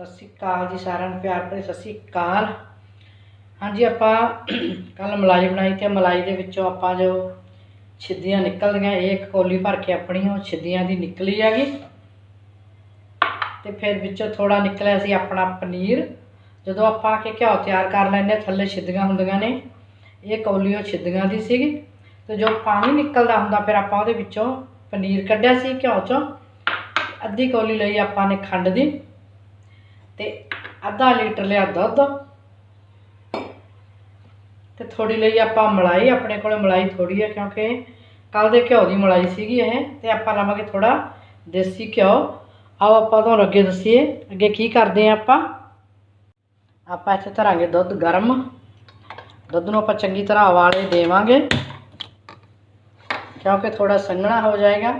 ਸਤਿ ਸ਼੍ਰੀ ਅਕਾਲ ਜੀ ਸਾਰਿਆਂ ਨੂੰ ਪਿਆਰ ਭਰੀ ਸਤਿ ਸ਼੍ਰੀ ਅਕਾਲ। ਹਾਂਜੀ ਆਪਾਂ ਕੱਲ ਮਲਾਈ ਬਣਾਈ ਤੇ ਮਲਾਈ ਦੇ ਵਿੱਚੋਂ ਆਪਾਂ ਜੋ ਛਿੱਦੀਆਂ ਨਿਕਲਦੀਆਂ ਇਹ ਇੱਕ ਕੋਲੀ ਭਰ ਕੇ ਆਪਣੀ ਉਹ ਛਿੱਦੀਆਂ ਦੀ ਨਿਕਲੀ ਹੈਗੀ। ਤੇ ਫਿਰ ਵਿੱਚੋਂ ਥੋੜਾ ਨਿਕਲਿਆ ਸੀ ਆਪਣਾ ਪਨੀਰ। ਜਦੋਂ ਆਪਾਂ ਕਿ ਘਿਓ ਤਿਆਰ ਕਰ ਲੈਂਦੇ ਹਾਂ, ਥੱਲੇ ਛਿੱਦੀਆਂ ਹੁੰਦੀਆਂ ਨੇ ਇਹ ਕੌਲੀ ਉਹ ਛਿੱਦੀਆਂ ਦੀ ਸੀਗੀ। ਤੇ ਜੋ ਪਾਣੀ ਨਿਕਲਦਾ ਹੁੰਦਾ ਫਿਰ ਆਪਾਂ ਉਹਦੇ ਵਿੱਚੋਂ ਪਨੀਰ ਕੱਢਿਆ ਸੀ ਘਿਓ ਚੋਂ। ਅੱਧੀ ਕੌਲੀ ਲਈ ਆਪਾਂ ਨੇ ਖੰਡ ਦੀ। ਤੇ ਅੱਧਾ ਲੀਟਰ ਲਿਆ ਦੁੱਧ। ਤੇ ਥੋੜੀ ਲਈ ਆਪਾਂ ਮਲਾਈ, ਆਪਣੇ ਕੋਲ ਮਲਾਈ ਥੋੜੀ ਹੈ ਕਿਉਂਕਿ ਕੱਲ ਦੇ ਘਿਓ ਦੀ ਮਲਾਈ ਸੀਗੀ ਇਹ, ਤੇ ਆਪਾਂ ਲਵਾਂਗੇ ਥੋੜਾ ਦੇਸੀ ਘਿਓ। ਆਓ ਆਪਾਂ ਤੁਹਾਨੂੰ ਅੱਗੇ ਦੱਸੀਏ, ਅੱਗੇ ਕੀ ਕਰਦੇ ਆ ਆਪਾਂ। ਆਪਾਂ ਇੱਥੇ ਧਰਾਂਗੇ ਦੁੱਧ ਗਰਮ। ਦੁੱਧ ਨੂੰ ਆਪਾਂ ਚੰਗੀ ਤਰ੍ਹਾਂ ਉਬਾਲੇ ਦੇਵਾਂਗੇ। ਕਿਉਂਕਿ ਥੋੜਾ ਸੰਘਣਾ ਹੋ ਜਾਏਗਾ।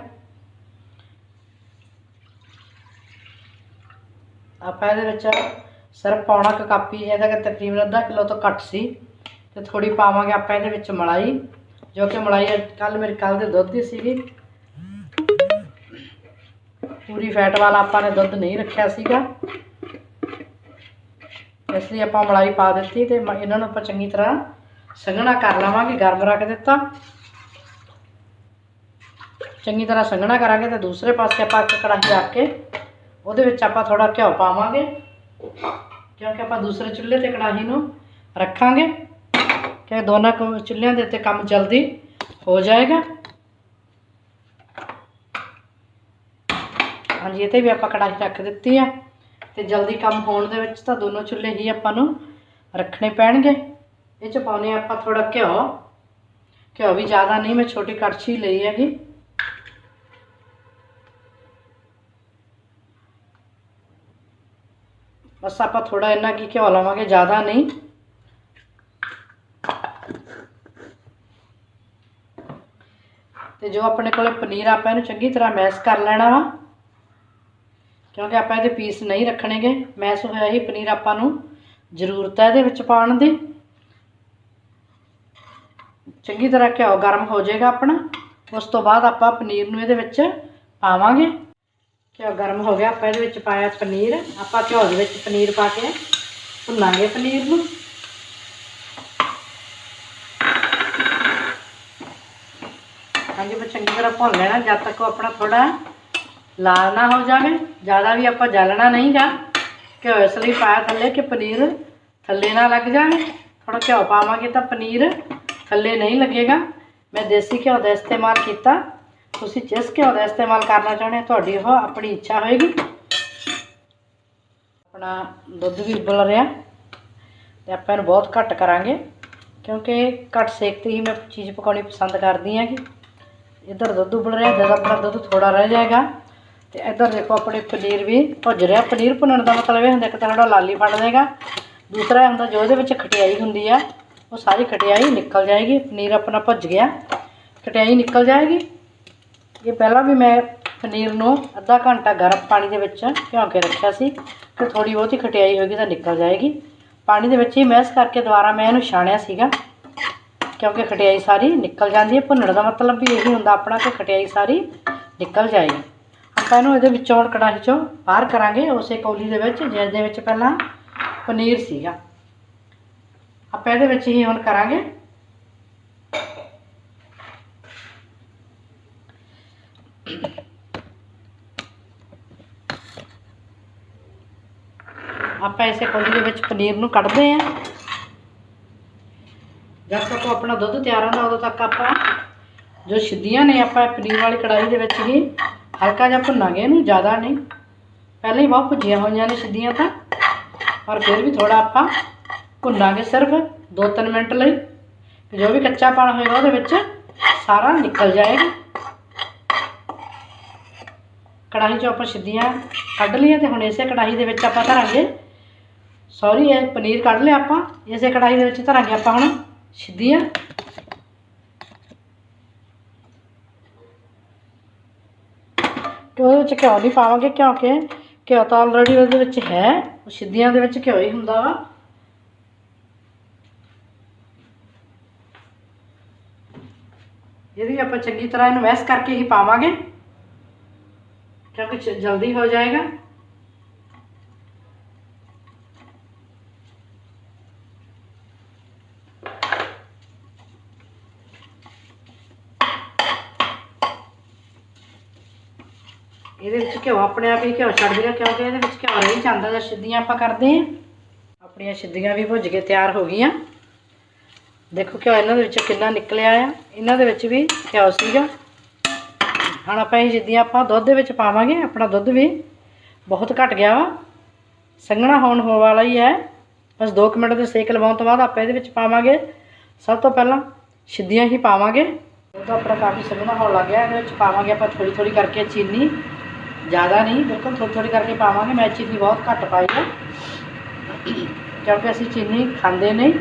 ਆਪਾਂ ਇਹਦੇ ਵਿੱਚ ਸਿਰਫ ਪਾਉਣਾ ਕੁ ਕਾਪੀ ਹੀ, ਇਹਦਾ ਕਿ ਤਕਰੀਬਨ ਅੱਧਾ ਕਿਲੋ ਤੋਂ ਘੱਟ ਸੀ। ਤੇ ਥੋੜੀ ਪਾਵਾਂਗੇ ਆਪਾਂ ਇਹਦੇ ਵਿੱਚ ਮਲਾਈ, ਜੋ ਕਿ ਮਲਾਈ ਕੱਲ ਮੇਰੇ ਕੱਲ ਦੇ ਦੁੱਧ ਦੀ ਸੀਗੀ। ਪੂਰੀ ਫੈਟ ਵਾਲਾ ਆਪਾਂ ਨੇ ਦੁੱਧ ਨਹੀਂ ਰੱਖਿਆ ਸੀਗਾ। ਇਸ ਲਈ ਆਪਾਂ ਮਲਾਈ ਪਾ ਦਿੱਤੀ ਤੇ ਮ- ਇਹਨਾਂ ਨੂੰ ਆਪਾਂ ਚੰਗੀ ਤਰ੍ਹਾਂ ਸੰਘਣਾ ਕਰ ਲਵਾਂਗੇ, ਗਰਮ ਰੱਖ ਦਿੱਤਾ। ਚੰਗੀ ਤਰ੍ਹਾਂ ਸੰਘਣਾ ਕਰਾਂਗੇ ਤੇ ਦੂਸਰੇ ਪਾਸੇ ਆਪਾਂ ਇੱਕ ਕੜਾਹੀ ਰੱਖ ਕੇ ਉਹਦੇ ਵਿੱਚ ਆਪਾਂ ਥੋੜਾ ਘਿਓ ਪਾਵਾਂਗੇ। ਕਿਉਂਕਿ ਆਪਾਂ ਦੂਸਰੇ ਚੁੱਲ੍ਹੇ ਤੇ ਕੜਾਹੀ ਨੂੰ ਰੱਖਾਂਗੇ। ਕਿ ਦੋਨਾਂ ਕੁ ਚੁੱਲ੍ਹਿਆਂ ਦੇ ਉੱਤੇ ਕੰਮ ਜਲਦੀ ਹੋ ਜਾਏਗਾ। ਹਾਂਜੀ, ਇਹ ਤੇ ਵੀ ਆਪਾਂ ਕੜਾਹੀ ਰੱਖ ਦਿੱਤੀ ਆ। ਤੇ ਜਲਦੀ ਕੰਮ ਹੋਣ ਦੇ ਵਿੱਚ ਤਾਂ ਦੋਨੋਂ ਚੁੱਲ੍ਹੇ ਹੀ ਆਪਾਂ ਨੂੰ ਰੱਖਣੇ ਪੈਣਗੇ। ਇਹ ਚ ਪਾਉਨੇ ਆਪਾਂ ਥੋੜਾ ਘਿਓ। ਘਿਓ ਵੀ ਜ਼ਿਆਦਾ ਨਹੀਂ, ਮੈਂ ਛੋਟੀ ਕੜਛੀ ਲਈ ਹੈਗੀ। ਬਸ ਆਪਾਂ ਥੋੜਾ ਇੰਨਾ ਕੀ ਘਿਓ ਲਾਵਾਂਗੇ, ਜ਼ਿਆਦਾ ਨਹੀਂ। ਤੇ ਜੋ ਆਪਣੇ ਕੋਲੇ ਪਨੀਰ ਆਪਾਂ ਇਹਨੂੰ ਚੰਗੀ ਤਰ੍ਹਾਂ ਮੈਸ਼ ਕਰ ਲੈਣਾ ਵਾ, ਕਿਉਂਕਿ ਆਪਾਂ ਇਹਦੇ ਪੀਸ ਨਹੀਂ ਰੱਖਣੇਗੇ। ਮੈਸ਼ ਹੋਇਆ ਹੀ ਪਨੀਰ ਆਪਾਂ ਨੂੰ ਜ਼ਰੂਰਤ ਹੈ ਇਹਦੇ ਵਿੱਚ ਪਾਉਣ ਦੀ। ਚੰਗੀ ਤਰ੍ਹਾਂ ਘਿਓ ਗਰਮ ਹੋ ਜਾਏਗਾ ਆਪਣਾ। ਉਸ ਤੋਂ ਬਾਅਦ ਆਪਾਂ ਪਨੀਰ ਨੂੰ ਇਹਦੇ ਵਿੱਚ ਪਾਵਾਂਗੇ। ਘਿਓ ਗਰਮ ਹੋ ਗਿਆ, ਆਪਾਂ ਇਹਦੇ ਵਿੱਚ ਪਾਇਆ ਪਨੀਰ। ਆਪਾਂ ਘਿਓ ਦੇ ਵਿੱਚ ਪਨੀਰ ਪਾ ਕੇ ਭੁੰਨਾਂਗੇ ਪਨੀਰ ਨੂੰ। ਹਾਂਜੀ ਮੈਂ ਚੰਗੀ ਤਰ੍ਹਾਂ ਭੁੰਨ ਲੈਣਾ, ਜਦ ਤੱਕ ਉਹ ਆਪਣਾ ਥੋੜਾ ਲਾਲ ਨਾ ਹੋ ਜਾਵੇ। ਜ਼ਿਆਦਾ ਵੀ ਆਪਾਂ ਜਲਣਾ ਨਹੀਂਗਾ ਘਿਓ ਇਸ ਲਈ ਪਾਇਆ ਥੱਲੇ ਕਿ ਪਨੀਰ ਥੱਲੇ ਨਾ ਲੱਗ ਜਾਵੇ। ਥੋੜਾ ਘਿਓ ਪਾਵਾਂਗੇ ਤਾਂ ਪਨੀਰ ਥੱਲੇ ਨਹੀਂ ਲੱਗੇਗਾ। ਮੈਂ ਦੇਸੀ ਘਿਓ ਦਾ ਇਸਤੇਮਾਲ ਕੀਤਾ। ਤੁਸੀਂ ਜਿਸ ਘਿਓ ਦਾ ਇਸਤੇਮਾਲ ਕਰਨਾ ਚਾਹੁੰਦੇ ਹੋ, ਤੁਹਾਡੀ ਉਹ ਆਪਣੀ ਇੱਛਾ ਹੋਏਗੀ। ਆਪਣਾ ਦੁੱਧ ਵੀ ਉਬਲ ਰਿਹਾ ਤੇ ਆਪਾਂ ਇਹਨੂੰ ਬਹੁਤ ਘੱਟ ਕਰਾਂਗੇ, ਕਿਉਂਕਿ ਘੱਟ ਸੇਕ ਤੇ ਹੀ ਮੈਂ ਚੀਜ਼ ਪਕਾਉਣੀ ਪਸੰਦ ਕਰਦੀ ਹਾਂ ਕਿ ਇੱਧਰ ਦੁੱਧ ਉਬਲ ਰਿਹਾ, ਜਦ ਆਪਣਾ ਦੁੱਧ ਥੋੜਾ ਰਹਿ ਜਾਏਗਾ। ਤੇ ਇੱਧਰ ਦੇਖੋ ਆਪਣੇ ਪਨੀਰ ਵੀ ਭੁੱਜ ਰਿਹਾ। ਪਨੀਰ ਭੁੰਨਣ ਦਾ ਮਤਲਬ ਇਹ ਹੁੰਦਾ ਕਿ ਥੋੜਾ ਲਾਲੀ ਫੜ ਦੇਗਾ ਦੂਸਰਾ ਹੁੰਦਾ ਜੋ ਇਹਦੇ ਵਿੱਚ ਖਟਿਆਈ ਹੁੰਦੀ ਆ, ਉਹ ਸਾਰੀ ਖਟਿਆਈ ਨਿਕਲ ਜਾਏਗੀ। ਪਨੀਰ ਆਪਣਾ ਭੁੱਜ ਗਿਆ, ਖਟਿਆਈ ਨਿਕਲ ਜਾਏਗੀ। ਇਹ ਪਹਿਲਾਂ ਵੀ ਮੈਂ ਪਨੀਰ ਨੂੰ ਅੱਧਾ ਘੰਟਾ ਗਰਮ ਪਾਣੀ ਦੇ ਵਿੱਚ ਭਿਉਂ ਕੇ ਰੱਖਿਆ ਸੀ ਕਿ ਥੋੜੀ ਬਹੁਤੀ ਖਟਿਆਈ ਹੋਏਗੀ ਤਾਂ ਨਿਕਲ ਜਾਏਗੀ। ਪਾਣੀ ਦੇ ਵਿੱਚ ਹੀ ਮੈਸ਼ ਕਰਕੇ ਦੁਬਾਰਾ ਮੈਂ ਇਹਨੂੰ ਛਾਣਿਆ ਸੀਗਾ, ਕਿਉਂਕਿ ਖਟਿਆਈ ਸਾਰੀ ਨਿਕਲ ਜਾਂਦੀ ਹੈ। ਭੁੰਨਣ ਦਾ ਮਤਲਬ ਵੀ ਇਹੀ ਹੁੰਦਾ ਆਪਣਾ ਕਿ ਖਟਿਆਈ ਸਾਰੀ ਨਿਕਲ ਜਾਏਗੀ। ਆਪਾਂ ਇਹਨੂੰ ਇਹਦੇ ਵਿੱਚੋਂ ਹੁਣ ਕੜਾਹੀ ਚੋਂ ਬਾਹਰ ਕਰਾਂਗੇ, ਉਸੇ ਕੌਲੀ ਦੇ ਵਿੱਚ ਜਿਸ ਦੇ ਵਿੱਚ ਪਹਿਲਾਂ ਪਨੀਰ ਸੀਗਾ। ਆਪਾਂ ਇਹਦੇ ਵਿੱਚ ਹੀ ਹੁਣ ਕਰਾਂਗੇ। ਆਪਾਂ ਇਸੇ ਕੌਲੀ ਦੇ ਵਿੱਚ ਪਨੀਰ ਨੂੰ ਕੱਢਦੇ ਆਂ ਜਦ ਤੱਕ ਆਪਣਾ ਦੁੱਧ ਤਿਆਰ ਹੁੰਦਾ, ਉਦੋਂ ਤੱਕ ਆਪਾਂ ਜੋ ਸਿੱਧੀਆਂ ਨੇ ਆਪਾਂ ਪਨੀਰ ਵਾਲੀ ਕੜਾਹੀ ਦੇ ਵਿੱਚ ਹੀ ਹਲਕਾ ਜਿਹਾ ਭੁੰਨਾਂਗੇ ਇਹਨੂੰ, ਜ਼ਿਆਦਾ ਨਹੀਂ। ਪਹਿਲਾਂ ਹੀ ਬਹੁਤ ਭੁੱਜੀਆਂ ਹੋਈਆਂ ਨੇ ਸਿੱਧੀਆਂ ਤਾਂ, ਪਰ ਫਿਰ ਵੀ ਥੋੜਾ ਆਪਾਂ ਭੁੰਨਾਂਗੇ ਸਿਰਫ 2-3 ਮਿੰਟ ਲਈ। ਜੋ ਵੀ ਕੱਚਾ ਪਾਣ ਹੋਏਗਾ ਉਹਦੇ ਵਿੱਚ ਸਾਰਾ ਨਿਕਲ ਜਾਏਗਾ। ਕੜਾਹੀ 'ਚੋਂ ਆਪਾਂ ਸਿੱਧੀਆਂ ਕੱਢ ਲਈਆਂ ਤੇ ਹੁਣ ਇਸੇ ਕੜਾਹੀ ਦੇ ਵਿੱਚ ਆਪਾਂ ਧਰਾਂਗੇ। ਸੌਰੀ ਇਹ ਪਨੀਰ ਕੱਢ ਲਿਆ ਆਪਾਂ। ਇਸੇ ਕੜਾਹੀ ਦੇ ਵਿੱਚ ਧਰਾਂਗੇ ਆਪਾਂ ਹੁਣ ਸਿੱਧੀਆਂ। ਤੇ ਉਹਦੇ ਵਿੱਚ ਘਿਓ ਨਹੀਂ ਪਾਵਾਂਗੇ ਕਿਉਂਕਿ ਘਿਓ ਤਾਂ ਆਲਰੇਡੀ ਉਹਦੇ ਵਿੱਚ ਹੈ। ਉਹ ਸਿੱਧੀਆਂ ਦੇ ਵਿੱਚ ਘਿਓ ਹੀ ਹੁੰਦਾ ਵਾ। ਇਹਦੀ ਆਪਾਂ ਚੰਗੀ ਤਰ੍ਹਾਂ ਇਹਨੂੰ ਮੈਸ਼ ਕਰਕੇ ਹੀ ਪਾਵਾਂਗੇ। क्योंकि जल्दी हो जाएगा? ਇਹਦੇ ਵਿੱਚ ਘਿਓ ਆਪਣੇ ਆਪ ਹੀ ਘਿਓ ਛੱਡ ਗਿਆ ਕਿਉਂਕਿ ਇਹਦੇ ਵਿੱਚ ਘਿਓ ਰਹੀ ਜਾਂਦਾ ਜਦ ਸਿੱਧੀਆਂ ਆਪਾਂ ਕਰਦੇ ਆਂ ਆਪਣੀਆਂ ਸਿੱਧੀਆਂ ਵੀ ਭੁੱਜ ਕੇ ਤਿਆਰ ਹੋ ਗਈਆਂ। ਦੇਖੋ ਘਿਓ ਇਹਨਾਂ ਦੇ ਵਿੱਚੋਂ ਕਿੰਨਾ ਨਿਕਲਿਆ ਆ। ਇਹਨਾਂ ਦੇ ਵਿੱਚ ਵੀ ਘਿਓ ਸੀਗਾ। ਹੁਣ ਆਪਾਂ ਇਹ ਸਿੱਧੀਆਂ ਆਪਾਂ ਦੁੱਧ ਦੇ ਵਿੱਚ ਪਾਵਾਂਗੇ, ਆਪਣਾ ਦੁੱਧ ਵੀ ਬਹੁਤ ਘਟ ਗਿਆ ਵਾ। ਸੰਘਣਾ ਹੋਣ ਹੋ ਵਾਲਾ ਹੀ ਹੈ। ਬਸ 2 ਮਿੰਟ ਦੇ ਸੇਕ ਲਵਾਉਣ ਤੋਂ ਬਾਅਦ ਆਪਾਂ ਇਹਦੇ ਵਿੱਚ ਪਾਵਾਂਗੇ। ਸਭ ਤੋਂ ਪਹਿਲਾਂ ਸਿੱਧੀਆਂ ਹੀ ਪਾਵਾਂਗੇ। ਦੁੱਧ ਆਪਣਾ ਕਾਫੀ ਸੰਘਣਾ ਹੋਣ ਲੱਗ ਗਿਆ, ਇਹਦੇ ਵਿੱਚ ਪਾਵਾਂਗੇ ਆਪਾਂ ਥੋੜੀ ਥੋੜੀ ਕਰਕੇ ਚੀਨੀ। ਜ਼ਿਆਦਾ ਨਹੀਂ, ਬਿਲਕੁਲ ਥੋੜੀ ਥੋੜੀ ਕਰਕੇ ਪਾਵਾਂਗੇ। ਮੈਂ ਚੀਨੀ ਬਹੁਤ ਘੱਟ ਪਾਈ ਹੈ ਕਿਉਂਕਿ ਅਸੀਂ ਚੀਨੀ ਖਾਂਦੇ ਨਹੀਂ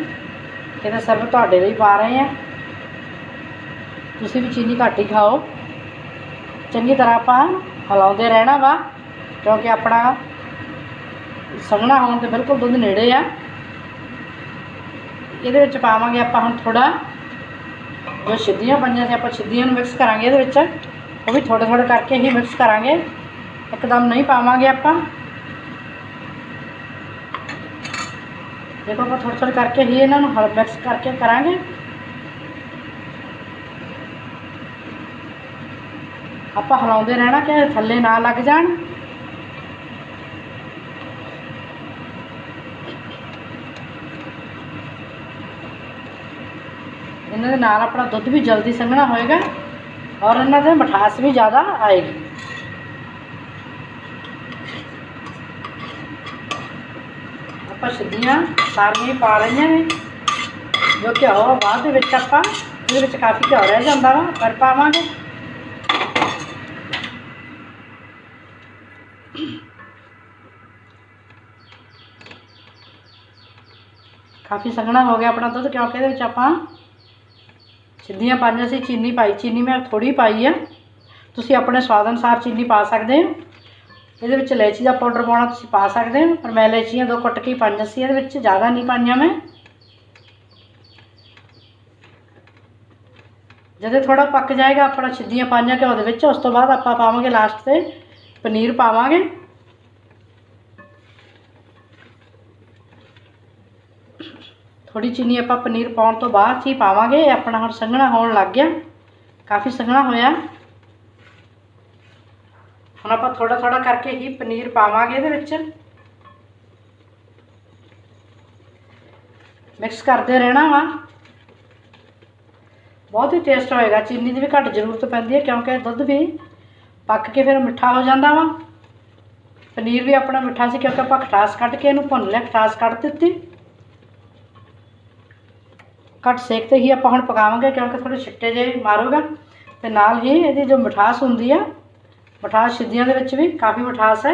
ਇਹਦਾ ਸਿਰਫ ਤੁਹਾਡੇ ਲਈ ਪਾ ਰਹੇ ਹਾਂ ਤੁਸੀਂ ਵੀ ਚੀਨੀ ਘੱਟ ਹੀ ਖਾਓ। ਚੰਗੀ ਤਰ੍ਹਾਂ ਆਪਾਂ ਹਲਾਉਂਦੇ ਰਹਿਣਾ ਵਾ ਕਿਉਂਕਿ ਆਪਣਾ ਸੰਘਣਾ ਹੋਣ ਤੇ ਬਿਲਕੁਲ ਦੁੱਧ ਨੇੜੇ ਆ ਇਹਦੇ ਵਿੱਚ ਪਾਵਾਂਗੇ ਆਪਾਂ ਹੁਣ ਥੋੜਾ ਜੋ ਸਿੱਧੀਆਂ ਪੰਜਾਂ ਸੀ ਆਪਾਂ ਸਿੱਧੀਆਂ ਨੂੰ ਮਿਕਸ ਕਰਾਂਗੇ ਇਹਦੇ ਵਿੱਚ ਉਹ ਵੀ ਥੋੜਾ ਥੋੜਾ ਕਰਕੇ ਹੀ ਮਿਕਸ ਕਰਾਂਗੇ ਇੱਕਦਮ ਨਹੀਂ ਪਾਵਾਂਗੇ ਆਪਾਂ ਦੇਖੋ ਆਪਾਂ ਥੋੜਾ ਥੋੜਾ ਕਰਕੇ ਹੀ ਇਹਨਾਂ ਨੂੰ ਹਲ ਮਿਕਸ ਕਰਕੇ ਕਰਾਂਗੇ ਆਪਾਂ ਹਿਲਾਉਂਦੇ ਰਹਿਣਾ ਕਿ ਥੱਲੇ ਨਾ ਲੱਗ ਜਾਣ। ਇਹਨਾਂ ਦੇ ਨਾਲ ਆਪਣਾ ਦੁੱਧ ਵੀ ਜਲਦੀ ਸੰਘਣਾ ਹੋਏਗਾ ਔਰ ਇਹਨਾਂ ਦੇ ਮਿਠਾਸ ਵੀ ਜ਼ਿਆਦਾ ਆਏਗੀ। ਆਪਾਂ ਸਿੱਧੀਆਂ ਸਾਰੀਆਂ ਹੀ ਪਾ ਰਹੀਆਂ ਨੇ, ਜੋ ਕਿ ਹੋ ਬਾਅਦ ਦੇ ਵਿੱਚ ਆਪਾਂ ਇਹਦੇ ਵਿੱਚ ਕਾਫੀ ਘਿਓ ਰਹਿ ਜਾਂਦਾ ਵਾ ਪਰ ਪਾਵਾਂਗੇ। ਕਾਫੀ ਸੰਘਣਾ ਹੋ ਗਿਆ ਆਪਣਾ ਦੁੱਧ, ਕਿਉਂਕਿ ਇਹਦੇ ਵਿੱਚ ਆਪਾਂ ਸਿੱਧੀਆਂ ਪਾਈਆਂ ਸੀ, ਚੀਨੀ ਪਾਈ, ਚੀਨੀ ਮੈਂ ਥੋੜੀ ਪਾਈ ਆ। ਤੁਸੀਂ ਆਪਣੇ ਸਵਾਦ ਅਨੁਸਾਰ ਚੀਨੀ ਪਾ ਸਕਦੇ ਹੋ। ਇਹਦੇ ਵਿੱਚ ਇਲਾਇਚੀ ਦਾ ਪਾਊਡਰ ਪਾਉਣਾ ਤੁਸੀਂ ਪਾ ਸਕਦੇ ਹੋ, ਪਰ ਮੈਂ ਇਲਾਇਚੀਆਂ ਦੋ ਕੁੱਟ ਕੇ ਹੀ ਪਾਈਆਂ ਸੀ, ਇਹਦੇ ਵਿੱਚ ਜ਼ਿਆਦਾ ਨਹੀਂ ਪਾਈਆਂ ਮੈਂ। ਜਦੋਂ ਥੋੜਾ ਪੱਕ ਜਾਏਗਾ ਆਪਣਾ ਸਿੱਧੀਆਂ ਪਾਈਆਂ ਘਿਓ ਦੇ ਵਿੱਚ, ਉਸ ਤੋਂ ਬਾਅਦ ਆਪਾਂ ਪਾਵਾਂਗੇ ਲਾਸਟ ਤੇ ਪਨੀਰ ਪਾਵਾਂਗੇ। ਥੋੜੀ ਚੀਨੀ ਆਪਾਂ ਪਨੀਰ ਪਾਉਣ ਤੋਂ ਬਾਅਦ ਹੀ ਪਾਵਾਂਗੇ ਆਪਣਾ ਹੁਣ ਸੰਘਣਾ ਹੋਣ ਲੱਗ ਗਿਆ। ਕਾਫੀ ਸੰਘਣਾ ਹੋਇਆ। ਹੁਣ ਆਪਾਂ ਥੋੜਾ ਥੋੜਾ ਕਰਕੇ ਹੀ ਪਨੀਰ ਪਾਵਾਂਗੇ ਇਹਦੇ ਵਿੱਚ। ਮਿਕਸ ਕਰਦੇ ਰਹਿਣਾ ਵਾ। ਬਹੁਤ ਹੀ ਟੇਸਟ ਹੋਏਗਾ, ਚੀਨੀ ਦੀ ਵੀ ਘੱਟ ਜ਼ਰੂਰਤ ਪੈਂਦੀ ਹੈ ਕਿਉਂਕਿ ਦੁੱਧ ਵੀ ਪੱਕ ਕੇ ਫਿਰ ਮਿੱਠਾ ਹੋ ਜਾਂਦਾ ਵਾ। ਪਨੀਰ ਵੀ ਆਪਣਾ ਮਿੱਠਾ ਸੀ ਕਿਉਂਕਿ ਆਪਾਂ ਖਟਾਸ ਕੱਢ ਕੇ ਇਹਨੂੰ ਭੁੰਨ ਲਿਆ, ਖਟਾਸ ਕੱਢ ਦਿੱਤੀ। ਘੱਟ ਸੇਕ ਤੇ ਹੀ ਆਪਾਂ ਹੁਣ ਪਕਾਵਾਂਗੇ ਕਿਉਂਕਿ ਥੋੜੇ ਛਿੱਟੇ ਜਿਹੇ ਮਾਰੂਗਾ ਤੇ ਨਾਲ ਹੀ ਇਹਦੀ ਜੋ ਮਿਠਾਸ ਹੁੰਦੀ ਆ, ਮਿਠਾਸ ਸਿੱਧੀਆਂ ਦੇ ਵਿੱਚ ਵੀ ਕਾਫੀ ਮਿਠਾਸ ਹੈ।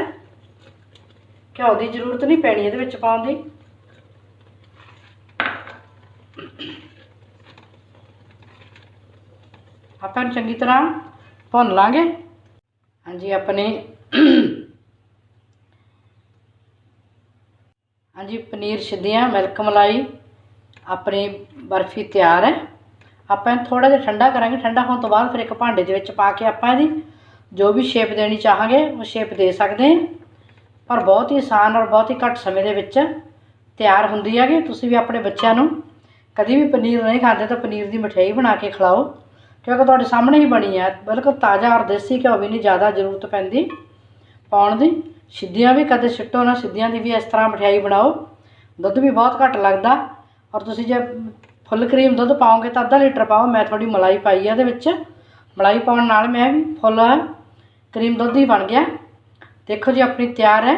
ਘਿਓ ਦੀ ਜ਼ਰੂਰਤ ਨਹੀਂ ਪੈਣੀ ਇਹਦੇ ਵਿੱਚ ਪਾਉਣ ਦੀ। ਆਪਾਂ ਨੂੰ ਚੰਗੀ ਤਰ੍ਹਾਂ ਭੁੰਨ ਲਾਂਗੇ। ਹਾਂਜੀ, ਆਪਣੇ ਹਾਂਜੀ, ਪਨੀਰ ਸਿੱਧੀਆਂ ਮਿਲਕ ਮਲਾਈ ਆਪਣੀ ਬਰਫੀ ਤਿਆਰ ਹੈ। ਆਪਾਂ ਇਹਨੂੰ ਥੋੜਾ ਜਿਹਾ ਠੰਡਾ ਕਰਾਂਗੇ। ਠੰਡਾ ਹੋਣ ਤੋਂ ਬਾਅਦ ਫਿਰ ਇੱਕ ਭਾਂਡੇ ਦੇ ਵਿੱਚ ਪਾ ਕੇ ਆਪਾਂ ਇਹਦੀ ਜੋ ਵੀ ਸ਼ੇਪ ਦੇਣੀ ਚਾਹਾਂਗੇ, ਉਹ ਸ਼ੇਪ ਦੇ ਸਕਦੇ ਹਾਂ। ਪਰ ਬਹੁਤ ਹੀ ਆਸਾਨ ਔਰ ਬਹੁਤ ਹੀ ਘੱਟ ਸਮੇਂ ਦੇ ਵਿੱਚ ਤਿਆਰ ਹੁੰਦੀ ਹੈਗੀ। ਤੁਸੀਂ ਵੀ ਆਪਣੇ ਬੱਚਿਆਂ ਨੂੰ ਕਦੀ ਵੀ ਪਨੀਰ ਨਹੀਂ ਖਾਂਦੇ ਤਾਂ ਪਨੀਰ ਦੀ ਮਠਿਆਈ ਬਣਾ ਕੇ ਖਿਲਾਓ। ਕਿਉਂਕਿ ਤੁਹਾਡੇ ਸਾਹਮਣੇ ਹੀ ਬਣੀ ਹੈ। ਬਿਲਕੁਲ ਤਾਜ਼ਾ ਔਰ ਦੇਸੀ ਘਿਓ ਵੀ ਨਹੀਂ ਜ਼ਿਆਦਾ ਜ਼ਰੂਰਤ ਪੈਂਦੀ ਪਾਉਣ ਦੀ। ਸਿੱਧੀਆਂ ਵੀ ਕਦੇ ਸਿੱਟੋ ਨਾ, ਸਿੱਧੀਆਂ ਦੀ ਵੀ ਇਸ ਤਰ੍ਹਾਂ ਮਠਿਆਈ ਬਣਾਓ। ਦੁੱਧ ਵੀ ਬਹੁਤ ਘੱਟ ਲੱਗਦਾ। ਔਰ ਤੁਸੀਂ ਜੇ ਫੁੱਲ ਕਰੀਮ ਦੁੱਧ ਪਾਓਗੇ ਤਾਂ ਅੱਧਾ ਲੀਟਰ ਪਾਓ, ਮੈਂ ਥੋੜੀ ਮਲਾਈ ਪਾਈ ਆ ਇਹਦੇ ਵਿੱਚ। ਮਲਾਈ ਪਾਉਣ ਨਾਲ ਮੈਂ ਫੁੱਲ ਕਰੀਮ ਦੁੱਧ ਹੀ ਬਣ ਗਿਆ। ਦੇਖੋ ਜੀ, ਆਪਣੀ ਤਿਆਰ ਹੈ।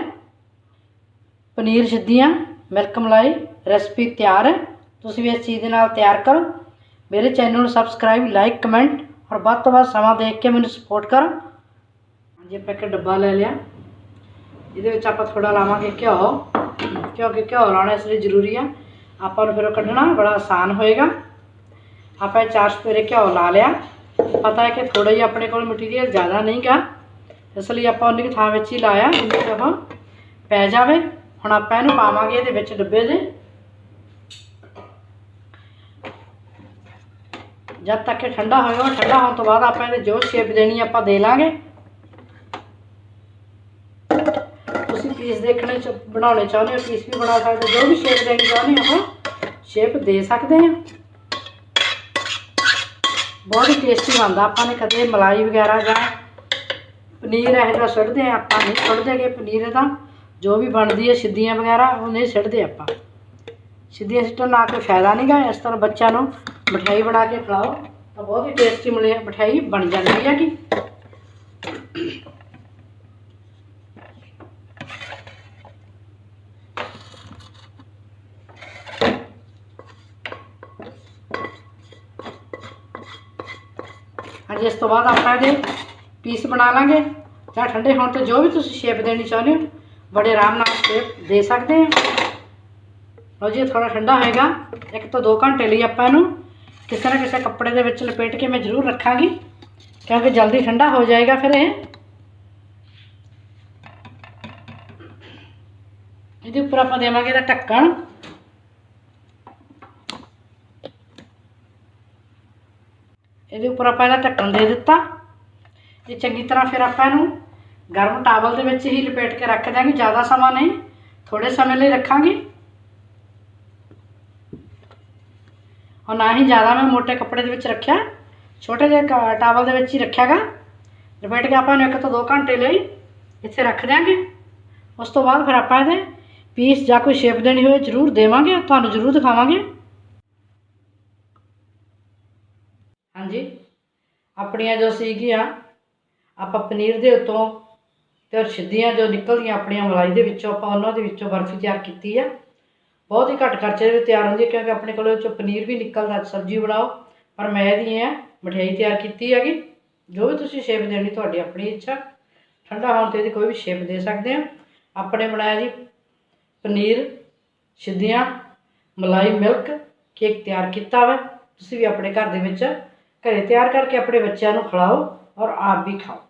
ਪਨੀਰ ਸਿੱਧੀਆਂ, ਮਿਲਕ ਮਲਾਈ, ਰੈਸਪੀ ਤਿਆਰ ਹੈ। ਤੁਸੀਂ ਵੀ ਇਸ ਚੀਜ਼ ਦੇ ਨਾਲ ਤਿਆਰ ਕਰੋ। ਮੇਰੇ ਚੈਨਲ ਨੂੰ ਸਬਸਕ੍ਰਾਈਬ, ਲਾਈਕ, ਕਮੈਂਟ ਔਰ ਵੱਧ ਤੋਂ ਵੱਧ ਸਮਾਂ ਦੇਖ ਕੇ ਮੈਨੂੰ ਸਪੋਰਟ ਕਰੋ। ਹਾਂਜੀ, ਆਪਾਂ ਇੱਕ ਡੱਬਾ ਲੈ ਲਿਆ। ਇਹਦੇ ਵਿੱਚ ਆਪਾਂ ਥੋੜਾ ਲਾਵਾਂਗੇ ਘਿਓ। ਕਿਉਂਕਿ ਘਿਓ ਲਾਉਣਾ ਇਸ ਲਈ ਜ਼ਰੂਰੀ ਆ। ਆਪਾਂ ਨੂੰ ਫਿਰ ਉਹ ਕੱਢਣਾ, ਬੜਾ ਆਸਾਨ ਹੋਏਗਾ। ਆਪਾਂ ਇਹ ਚਾਰ ਸਪੇਰੇ ਘਿਓ ਲਾ ਲਿਆ। ਪਤਾ ਹੈ ਕਿ ਥੋੜਾ ਹੀ ਆਪਣੇ ਕੋਲ ਮਟੀਰੀਅਲ ਜ਼ਿਆਦਾ ਨਹੀਂਗਾ। ਇਸ ਲਈ ਆਪਾਂ ਉਨੀ ਥਾਂ ਵਿੱਚ ਹੀ ਲਾਇਆ ਜਿੰਨੇ ਕੁ ਉਹ ਪੈ ਜਾਵੇ। ਹੁਣ ਆਪਾਂ ਇਹਨੂੰ ਪਾਵਾਂਗੇ ਇਹਦੇ ਵਿੱਚ ਡੱਬੇ ਦੇ। ਜਦ ਤੱਕ ਇਹ ਠੰਡਾ ਹੋਏਗਾ ਠੰਡਾ ਹੋਣ ਤੋਂ ਬਾਅਦ ਆਪਾਂ ਇਹਦੇ ਜੋ ਸ਼ੇਪ ਦੇਣੀ ਆਪਾਂ ਦੇ ਲਾਂਗੇ। ਪੀਸ ਦੇਖਣੇ ਚ, ਬਣਾਉਣੇ ਚਾਹੁੰਦੇ ਹੋ ਪੀਸ ਵੀ ਬਣਾ ਸਕਦੇ ਜੋ ਵੀ ਸ਼ੇਪ ਦੇਣੀ ਚਾਹੁੰਦੇ ਹੋ ਸ਼ੇਪ ਦੇ ਸਕਦੇ ਆ ਬਹੁਤ ਹੀ ਟੇਸਟੀ ਬਣਦਾ, ਆਪਾਂ ਨੇ ਕਦੇ ਮਲਾਈ ਵਗੈਰਾ ਜਾਂ ਪਨੀਰ ਇਹ ਜਿਹਾ ਸੁੱਟਦੇ ਆ ਆਪਾਂ ਨਹੀਂ ਸੁੱਟਦੇ ਗੇ ਪਨੀਰ ਇਹਦਾ। ਜੋ ਵੀ ਬਣਦੀ ਹੈ, ਸਿੱਧੀਆਂ ਵਗੈਰਾ ਉਹ ਨਹੀਂ ਸਿੱਟਦੇ ਆਪਾਂ। ਸਿੱਧੀਆਂ ਸਿੱਟਣ ਨਾਲ ਕੋਈ ਫਾਇਦਾ ਨਹੀਂਗਾ ਇਸ ਤਰ੍ਹਾਂ ਬੱਚਿਆਂ ਨੂੰ ਮਠਿਆਈ ਬਣਾ ਕੇ ਖਿਲਾਓ, ਤਾਂ ਬਹੁਤ ਹੀ ਟੇਸਟੀ ਮਿਲੇ ਮਠਿਆਈ ਬਣ ਜਾਂਦੀ ਹੈ ਕਿ ਹਾਂਜੀ ਇਸ ਤੋਂ ਬਾਅਦ ਆਪਾਂ ਇਹਦੇ ਪੀਸ ਬਣਾ ਲਾਂਗੇ। ਜਾਂ ਠੰਡੇ ਹੋਣ ਤੇ ਜੋ ਵੀ ਤੁਸੀਂ ਸ਼ੇਪ ਦੇਣੀ ਚਾਹੁੰਦੇ ਹੋ, ਬੜੇ ਆਰਾਮ ਨਾਲ ਸ਼ੇਪ ਦੇ ਸਕਦੇ ਹੋ। ਲਓ ਜੀ, ਇਹ ਥੋੜਾ ਠੰਡਾ ਹੋਏਗਾ। ਇੱਕ ਤੋਂ 2 ਘੰਟੇ ਲਈ ਆਪਾਂ ਇਹਨੂੰ ਕਿਸੇ ਨਾ ਕਿਸੇ ਕੱਪੜੇ ਦੇ ਵਿੱਚ ਲਪੇਟ ਕੇ ਮੈਂ ਜ਼ਰੂਰ ਰੱਖਾਂਗੀ, ਕਿਉਂਕਿ ਜਲਦੀ ਠੰਡਾ ਹੋ ਜਾਏਗਾ ਫਿਰ ਇਹ। ਇਹਦੇ ਉੱਪਰ ਆਪਾਂ ਦੇਵਾਂਗੇ ਇਹਦਾ ਢੱਕਣ। ਇਹਦੇ ਉੱਪਰ ਆਪਾਂ ਇਹਦਾ ਢੱਕਣ ਦੇ ਦਿੱਤਾ। ਇਹ ਚੰਗੀ ਤਰ੍ਹਾਂ ਫਿਰ ਆਪਾਂ ਇਹਨੂੰ ਗਰਮ ਟਾਵਲ ਦੇ ਵਿੱਚ ਹੀ ਲਪੇਟ ਕੇ ਰੱਖ ਦਿਆਂਗੇ, ਜ਼ਿਆਦਾ ਸਮਾਂ ਨਹੀਂ ਥੋੜੇ ਸਮੇਂ ਲਈ ਰੱਖਾਂਗੇ। ਔਰ ਨਾ ਹੀ ਜ਼ਿਆਦਾ ਮੈਂ ਮੋਟੇ ਕੱਪੜੇ ਦੇ ਵਿੱਚ ਰੱਖਿਆ, ਛੋਟੇ ਜਿਹੇ ਕ- ਟਾਵਲ ਦੇ ਵਿੱਚ ਹੀ ਰੱਖਿਆਗਾ। ਲਪੇਟ ਕੇ ਆਪਾਂ ਇਹਨੂੰ ਇੱਕ ਤੋਂ 2 ਘੰਟੇ ਲਈ ਇੱਥੇ ਰੱਖ ਦਿਆਂਗੇ। ਉਸ ਤੋਂ ਬਾਅਦ ਫਿਰ ਆਪਾਂ ਇਹਦੇ ਪੀਸ ਜਾਂ ਕੋਈ ਸ਼ੇਪ ਦੇਣੀ ਹੋਵੇ ਜ਼ਰੂਰ ਦੇਵਾਂਗੇ, ਤੁਹਾਨੂੰ ਜ਼ਰੂਰ ਦਿਖਾਵਾਂਗੇ। ਹਾਂਜੀ। ਆਪਣੀਆਂ ਜੋ ਸੀਗੀਆਂ, ਆਪਾਂ ਪਨੀਰ ਦੇ ਉੱਤੋਂ ਤੇ ਛਿੱਦੀਆਂ ਜੋ ਨਿਕਲਦੀਆਂ ਆਪਣੀਆਂ ਮਲਾਈ ਦੇ ਵਿੱਚੋਂ, ਆਪਾਂ ਉਹਨਾਂ ਦੇ ਵਿੱਚੋਂ ਬਰਫੀ ਤਿਆਰ ਕੀਤੀ ਆ। ਬਹੁਤ ਹੀ ਘੱਟ ਖਰਚੇ ਦੇ ਵਿੱਚ ਤਿਆਰ ਹੁੰਦੀ ਹੈ ਕਿਉਂਕਿ ਆਪਣੇ ਕੋਲ ਵਿੱਚੋਂ ਪਨੀਰ ਵੀ ਨਿਕਲਦਾ, ਸਬਜ਼ੀ ਬਣਾਓ। ਪਰ ਮੈਂ ਇਹਦੀ ਹੈ ਮਠਿਆਈ ਤਿਆਰ ਕੀਤੀ ਹੈਗੀ। ਜੋ ਵੀ ਤੁਸੀਂ ਸ਼ੇਪ ਦੇਣੀ, ਤੁਹਾਡੀ ਆਪਣੀ ਇੱਛਾ। ਠੰਡਾ ਹੋਣ ਤੇ ਇਹਦੀ ਕੋਈ ਵੀ ਸ਼ੇਪ ਦੇ ਸਕਦੇ ਆ। ਆਪਣੇ ਬਣਾਇਆ ਜੀ ਪਨੀਰ ਛਿੱਦੀਆਂ ਮਲਾਈ, ਮਿਲਕ, ਕੇਕ ਤਿਆਰ ਕੀਤਾ ਵਾ। ਤੁਸੀਂ ਵੀ ਆਪਣੇ ਘਰ ਦੇ ਵਿੱਚ ਘਰੇ ਤਿਆਰ ਕਰਕੇ ਆਪਣੇ ਬੱਚਿਆਂ ਨੂੰ ਖਿਲਾਓ ਔਰ ਆਪ ਵੀ ਖਾਓ।